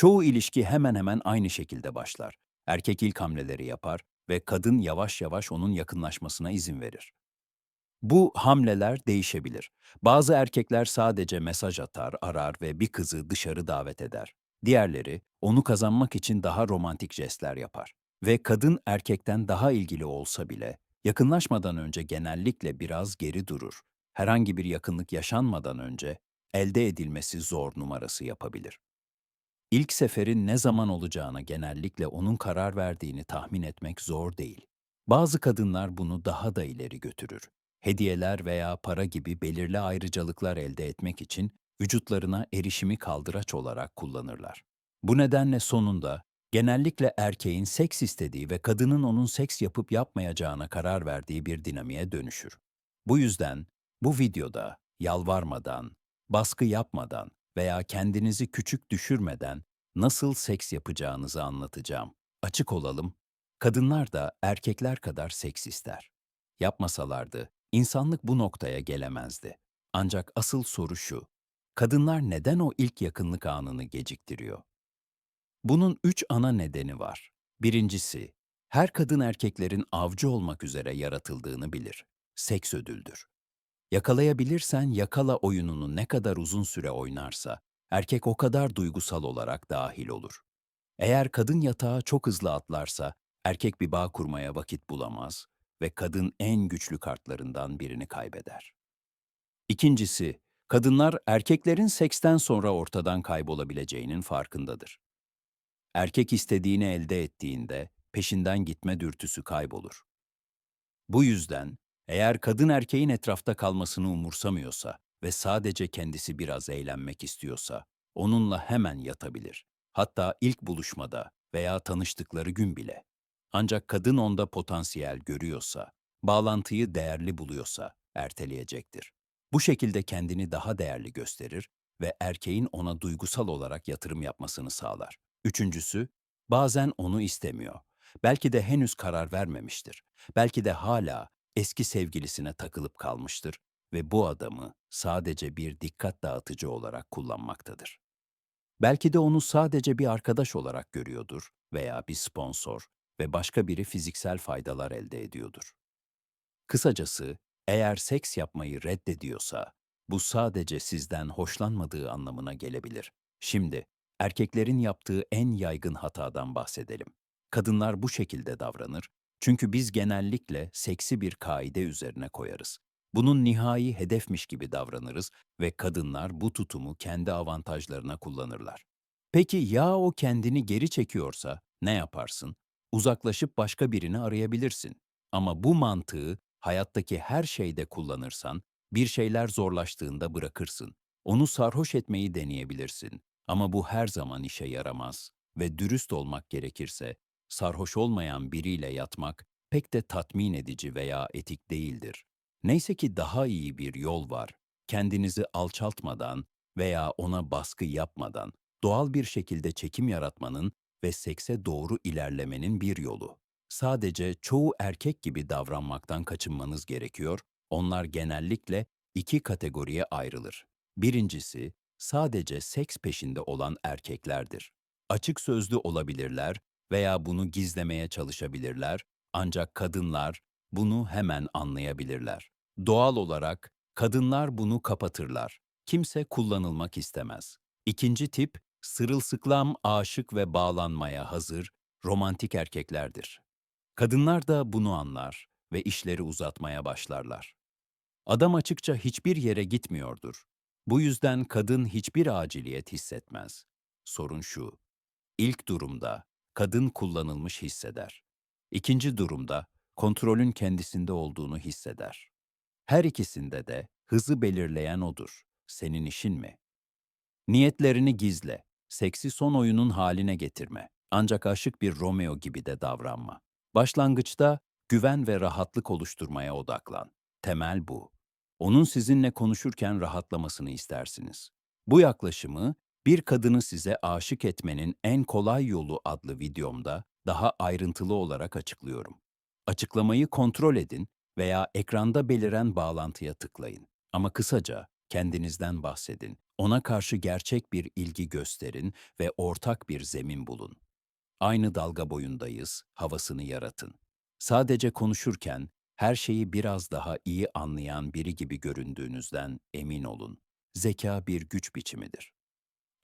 Çoğu ilişki hemen hemen aynı şekilde başlar. Erkek ilk hamleleri yapar ve kadın yavaş yavaş onun yakınlaşmasına izin verir. Bu hamleler değişebilir. Bazı erkekler sadece mesaj atar, arar ve bir kızı dışarı davet eder. Diğerleri onu kazanmak için daha romantik jestler yapar. Ve kadın erkekten daha ilgili olsa bile yakınlaşmadan önce genellikle biraz geri durur. Herhangi bir yakınlık yaşanmadan önce elde edilmesi zor numarası yapabilir. İlk seferin ne zaman olacağına genellikle onun karar verdiğini tahmin etmek zor değil. Bazı kadınlar bunu daha da ileri götürür. Hediyeler veya para gibi belirli ayrıcalıklar elde etmek için vücutlarına erişimi kaldıraç olarak kullanırlar. Bu nedenle sonunda genellikle erkeğin seks istediği ve kadının onun seks yapıp yapmayacağına karar verdiği bir dinamiğe dönüşür. Bu yüzden bu videoda yalvarmadan, baskı yapmadan veya kendinizi küçük düşürmeden nasıl seks yapacağınızı anlatacağım. Açık olalım, kadınlar da erkekler kadar seks ister. Yapmasalardı, insanlık bu noktaya gelemezdi. Ancak asıl soru şu, kadınlar neden o ilk yakınlık anını geciktiriyor? Bunun üç ana nedeni var. Birincisi, her kadın erkeklerin avcı olmak üzere yaratıldığını bilir. Seks ödüldür. Yakalayabilirsen yakala oyununu ne kadar uzun süre oynarsa, erkek o kadar duygusal olarak dahil olur. Eğer kadın yatağa çok hızlı atlarsa, erkek bir bağ kurmaya vakit bulamaz ve kadın en güçlü kartlarından birini kaybeder. İkincisi, kadınlar erkeklerin seksten sonra ortadan kaybolabileceğinin farkındadır. Erkek istediğini elde ettiğinde peşinden gitme dürtüsü kaybolur. Bu yüzden eğer kadın erkeğin etrafta kalmasını umursamıyorsa ve sadece kendisi biraz eğlenmek istiyorsa, onunla hemen yatabilir. Hatta ilk buluşmada veya tanıştıkları gün bile. Ancak kadın onda potansiyel görüyorsa, bağlantıyı değerli buluyorsa erteleyecektir. Bu şekilde kendini daha değerli gösterir ve erkeğin ona duygusal olarak yatırım yapmasını sağlar. Üçüncüsü, bazen onu istemiyor. Belki de henüz karar vermemiştir. Belki de hala eski sevgilisine takılıp kalmıştır ve bu adamı sadece bir dikkat dağıtıcı olarak kullanmaktadır. Belki de onu sadece bir arkadaş olarak görüyordur veya bir sponsor ve başka biri fiziksel faydalar elde ediyordur. Kısacası, eğer seks yapmayı reddediyorsa, bu sadece sizden hoşlanmadığı anlamına gelebilir. Şimdi, erkeklerin yaptığı en yaygın hatadan bahsedelim. Kadınlar bu şekilde davranır çünkü biz genellikle seksi bir kaide üzerine koyarız. Bunun nihai hedefmiş gibi davranırız ve kadınlar bu tutumu kendi avantajlarına kullanırlar. Peki ya o kendini geri çekiyorsa ne yaparsın? Uzaklaşıp başka birini arayabilirsin. Ama bu mantığı hayattaki her şeyde kullanırsan, bir şeyler zorlaştığında bırakırsın. Onu sarhoş etmeyi deneyebilirsin. Ama bu her zaman işe yaramaz ve dürüst olmak gerekirse, sarhoş olmayan biriyle yatmak pek de tatmin edici veya etik değildir. Neyse ki daha iyi bir yol var. Kendinizi alçaltmadan veya ona baskı yapmadan doğal bir şekilde çekim yaratmanın ve sekse doğru ilerlemenin bir yolu. Sadece çoğu erkek gibi davranmaktan kaçınmanız gerekiyor. Onlar genellikle iki kategoriye ayrılır. Birincisi, sadece seks peşinde olan erkeklerdir. Açık sözlü olabilirler veya bunu gizlemeye çalışabilirler ancak kadınlar bunu hemen anlayabilirler. Doğal olarak kadınlar bunu kapatırlar. Kimse kullanılmak istemez. İkinci tip, sırılsıklam aşık ve bağlanmaya hazır, romantik erkeklerdir. Kadınlar da bunu anlar ve işleri uzatmaya başlarlar. Adam açıkça hiçbir yere gitmiyordur. Bu yüzden kadın hiçbir aciliyet hissetmez. Sorun şu, ilk durumda kadın kullanılmış hisseder. İkinci durumda kontrolün kendisinde olduğunu hisseder. Her ikisinde de hızı belirleyen odur. Senin işin mi? Niyetlerini gizle. Seksi son oyunun haline getirme. Ancak aşık bir Romeo gibi de davranma. Başlangıçta güven ve rahatlık oluşturmaya odaklan. Temel bu. Onun sizinle konuşurken rahatlamasını istersiniz. Bu yaklaşımı bir kadını size aşık etmenin en kolay yolu adlı videomda daha ayrıntılı olarak açıklıyorum. Açıklamayı kontrol edin veya ekranda beliren bağlantıya tıklayın. Ama kısaca kendinizden bahsedin. Ona karşı gerçek bir ilgi gösterin ve ortak bir zemin bulun. Aynı dalga boyundayız, havasını yaratın. Sadece konuşurken her şeyi biraz daha iyi anlayan biri gibi göründüğünüzden emin olun. Zeka bir güç biçimidir.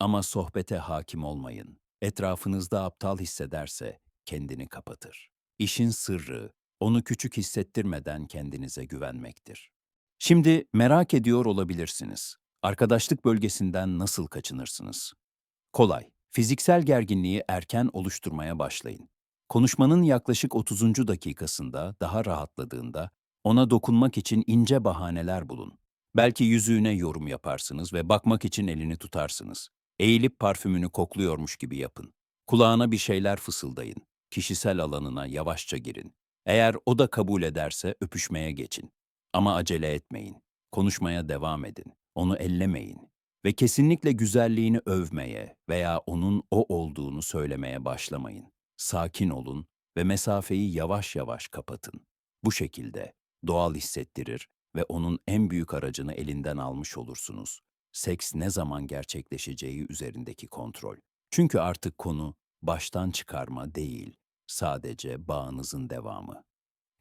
Ama sohbete hakim olmayın. Etrafınızda aptal hissederse kendini kapatır. İşin sırrı, onu küçük hissettirmeden kendinize güvenmektir. Şimdi merak ediyor olabilirsiniz. Arkadaşlık bölgesinden nasıl kaçınırsınız? Kolay. Fiziksel gerginliği erken oluşturmaya başlayın. Konuşmanın yaklaşık 30. dakikasında daha rahatladığında ona dokunmak için ince bahaneler bulun. Belki yüzüğüne yorum yaparsınız ve bakmak için elini tutarsınız. Eğilip parfümünü kokluyormuş gibi yapın. Kulağına bir şeyler fısıldayın. Kişisel alanına yavaşça girin. Eğer o da kabul ederse öpüşmeye geçin. Ama acele etmeyin. Konuşmaya devam edin. Onu ellemeyin ve kesinlikle güzelliğini övmeye veya onun o olduğunu söylemeye başlamayın. Sakin olun ve mesafeyi yavaş yavaş kapatın. Bu şekilde doğal hissettirir ve onun en büyük aracını elinden almış olursunuz. Seks ne zaman gerçekleşeceği üzerindeki kontrol. Çünkü artık konu baştan çıkarma değil, sadece bağınızın devamı.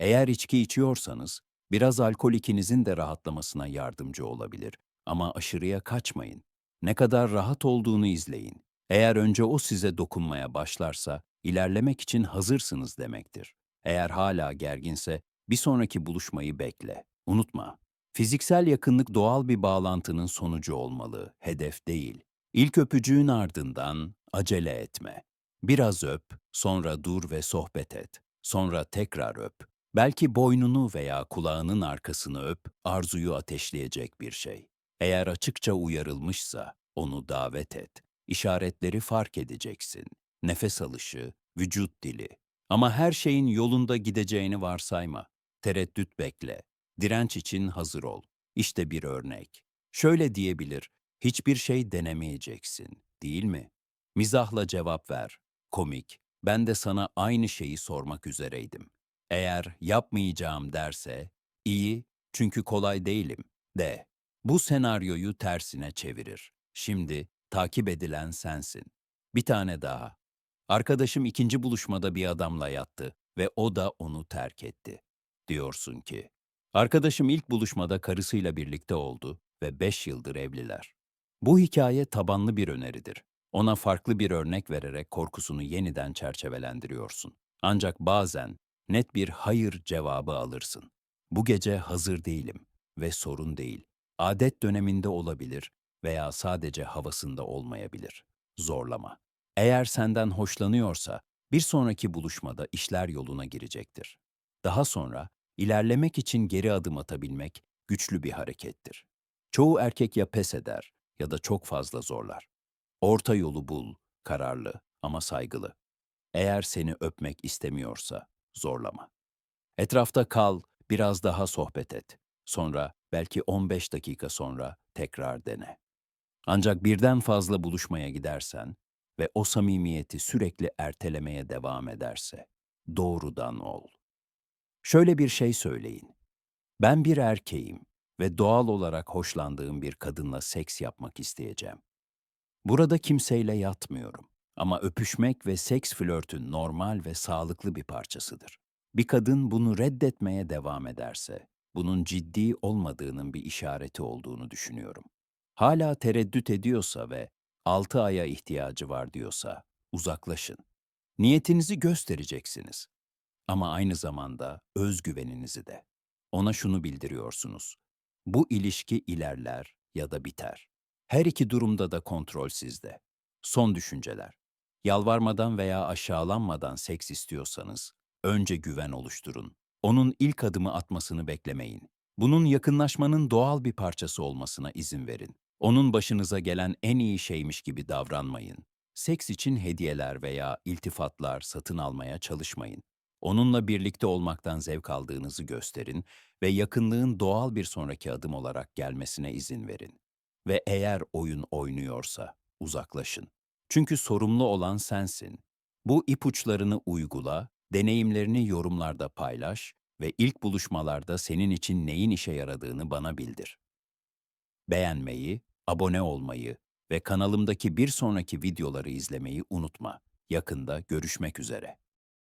Eğer içki içiyorsanız, biraz alkol ikinizin de rahatlamasına yardımcı olabilir ama aşırıya kaçmayın. Ne kadar rahat olduğunu izleyin. Eğer önce o size dokunmaya başlarsa, ilerlemek için hazırsınız demektir. Eğer hala gerginse, bir sonraki buluşmayı bekle. Unutma, fiziksel yakınlık doğal bir bağlantının sonucu olmalı, hedef değil. İlk öpücüğün ardından acele etme. Biraz öp, sonra dur ve sohbet et. Sonra tekrar öp. Belki boynunu veya kulağının arkasını öp, arzuyu ateşleyecek bir şey. Eğer açıkça uyarılmışsa onu davet et. İşaretleri fark edeceksin. Nefes alışı, vücut dili. Ama her şeyin yolunda gideceğini varsayma. Tereddüt bekle. Direnç için hazır ol. İşte bir örnek. Şöyle diyebilir, hiçbir şey denemeyeceksin, değil mi? Mizahla cevap ver. Komik. Ben de sana aynı şeyi sormak üzereydim. Eğer yapmayacağım derse, iyi çünkü kolay değilim de. Bu senaryoyu tersine çevirir. Şimdi takip edilen sensin. Bir tane daha. Arkadaşım ikinci buluşmada bir adamla yattı ve o da onu terk etti. Diyorsun ki, arkadaşım ilk buluşmada karısıyla birlikte oldu ve beş yıldır evliler. Bu hikaye tabanlı bir öneridir. Ona farklı bir örnek vererek korkusunu yeniden çerçevelendiriyorsun. Ancak bazen net bir hayır cevabı alırsın. Bu gece hazır değilim ve sorun değil. Adet döneminde olabilir veya sadece havasında olmayabilir. Zorlama. Eğer senden hoşlanıyorsa bir sonraki buluşmada işler yoluna girecektir. Daha sonra ilerlemek için geri adım atabilmek güçlü bir harekettir. Çoğu erkek ya pes eder ya da çok fazla zorlar. Orta yolu bul, kararlı ama saygılı. Eğer seni öpmek istemiyorsa zorlama. Etrafta kal, biraz daha sohbet et. Sonra belki 15 dakika sonra tekrar dene. Ancak birden fazla buluşmaya gidersen ve o samimiyeti sürekli ertelemeye devam ederse doğrudan ol. Şöyle bir şey söyleyin. Ben bir erkeğim ve doğal olarak hoşlandığım bir kadınla seks yapmak isteyeceğim. Burada kimseyle yatmıyorum ama öpüşmek ve seks flörtün normal ve sağlıklı bir parçasıdır. Bir kadın bunu reddetmeye devam ederse bunun ciddi olmadığının bir işareti olduğunu düşünüyorum. Hala tereddüt ediyorsa ve 6 aya ihtiyacı var diyorsa uzaklaşın. Niyetinizi göstereceksiniz. Ama aynı zamanda özgüveninizi de. Ona şunu bildiriyorsunuz. Bu ilişki ilerler ya da biter. Her iki durumda da kontrol sizde. Son düşünceler. Yalvarmadan veya aşağılanmadan seks istiyorsanız, önce güven oluşturun. Onun ilk adımı atmasını beklemeyin. Bunun yakınlaşmanın doğal bir parçası olmasına izin verin. Onun başınıza gelen en iyi şeymiş gibi davranmayın. Seks için hediyeler veya iltifatlar satın almaya çalışmayın. Onunla birlikte olmaktan zevk aldığınızı gösterin ve yakınlığın doğal bir sonraki adım olarak gelmesine izin verin. Ve eğer oyun oynuyorsa uzaklaşın. Çünkü sorumlu olan sensin. Bu ipuçlarını uygula Deneyimlerini yorumlarda paylaş ve ilk buluşmalarda senin için neyin işe yaradığını bana bildir. Beğenmeyi, abone olmayı ve kanalımdaki bir sonraki videoları izlemeyi unutma. Yakında görüşmek üzere.